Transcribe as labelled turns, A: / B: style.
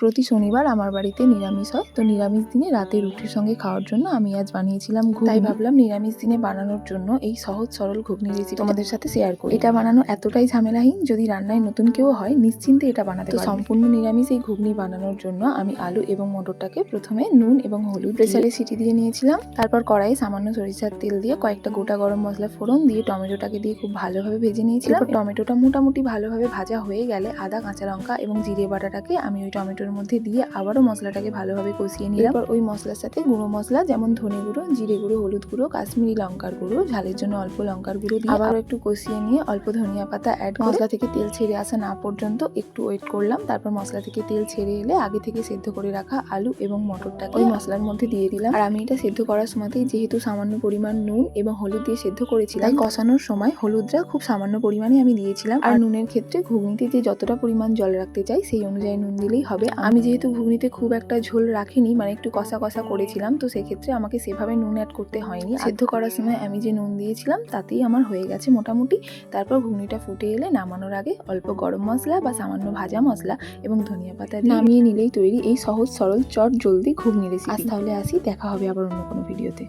A: প্রতি শনিবার আমার বাড়িতে নিরামিষ হয়। তো নিরামিষ দিনে রাতে রুটির সঙ্গে খাওয়ার জন্য আমি আজ বানিয়েছিলাম তাই ভাবলাম নিরামিষ দিনে বানানোর জন্য এই সহজ সরল ঘুগনি রেসিপি তোমাদের সাথে শেয়ার করি। এটা বানানো এতটাই ঝামেলাহীন যদি রান্নায় নতুন কেউ হয় নিশ্চিন্তে এটা বানাতে সম্পূর্ণ নিরামিষ এই ঘুগনি বানানোর জন্য আমি আলু এবং মটরটাকে প্রথমে নুন এবং হলুদ প্রেসারে সিটি দিয়ে নিয়েছিলাম। তারপর কড়াইয়ে সামান্য সরিষার তেল দিয়ে কয়েকটা গোটা গরম মশলা ফোড়ন দিয়ে টমেটোটাকে দিয়ে খুব ভালোভাবে ভেজে নিয়েছিলাম। টমেটোটা মোটামুটি ভালোভাবে ভাজা হয়ে গেলে আদা কাঁচা লঙ্কা এবং জিরে বাটাটাকে আমি ওই টমেটোর মধ্যে দিয়ে আবারও মশলাটাকে ভালোভাবে কষিয়ে নিলাম। এরপর ওই মশলার সাথে গুঁড়ো মশলা যেমন ধনে গুঁড়ো জিরে গুঁড়ো হলুদ গুঁড়ো কাশ্মীরি লঙ্কার গুঁড়ো ঝালের জন্য অল্প লঙ্কার গুঁড়ো দিয়ে আবারও একটু কষিয়ে নিয়ে অল্প ধনিয়া পাতা অ্যাড মশলা থেকে তেল ছেড়ে আসা না পর্যন্ত একটু ওয়েট করলাম। তারপর মশলা থেকে তেল ছেড়ে এলে আগে থেকে সেদ্ধ করে রাখা আলু এবং মটরটাকে ওই মশলার মধ্যে দিয়ে দিলাম। আর আমি এটা সেদ্ধ করার সময়তেই যেহেতু সামান্য পরিমাণ নুন এবং হলুদ দিয়ে সেদ্ধ করেছিলাম তাই কষানোর সময় হলুদটা খুব সামান্য পরিমাণে আমি দিয়েছিলাম। আর নুনের ক্ষেত্রে ঘুগনিতে যে যতটা পরিমাণ জল রাখতে চাই সেই অনুযায়ী নুন দিলেই হবে। আমি যেহেতু ঘুগনিতে খুব একটা ঝোল রাখিনি মানে একটু কষা কষা করেছিলাম তো সেক্ষেত্রে আমাকে সেভাবে নুন অ্যাড করতে হয়নি। সেদ্ধ করার সময় আমি যে নুন দিয়েছিলাম তাতেই আমার হয়ে গেছে মোটামুটি। তারপর ঘুগনিটা ফুটে এলে নামানোর আগে অল্প গরম মশলা বা সামান্য ভাজা মশলা এবং ধনিয়া পাতা নামিয়ে নিলেই তৈরি এই সহজ সরল চট জলদি ঘুগনি রেসিপি আজ তাহলে আসি দেখা হবে আবার অন্য কোনো ভিডিওতে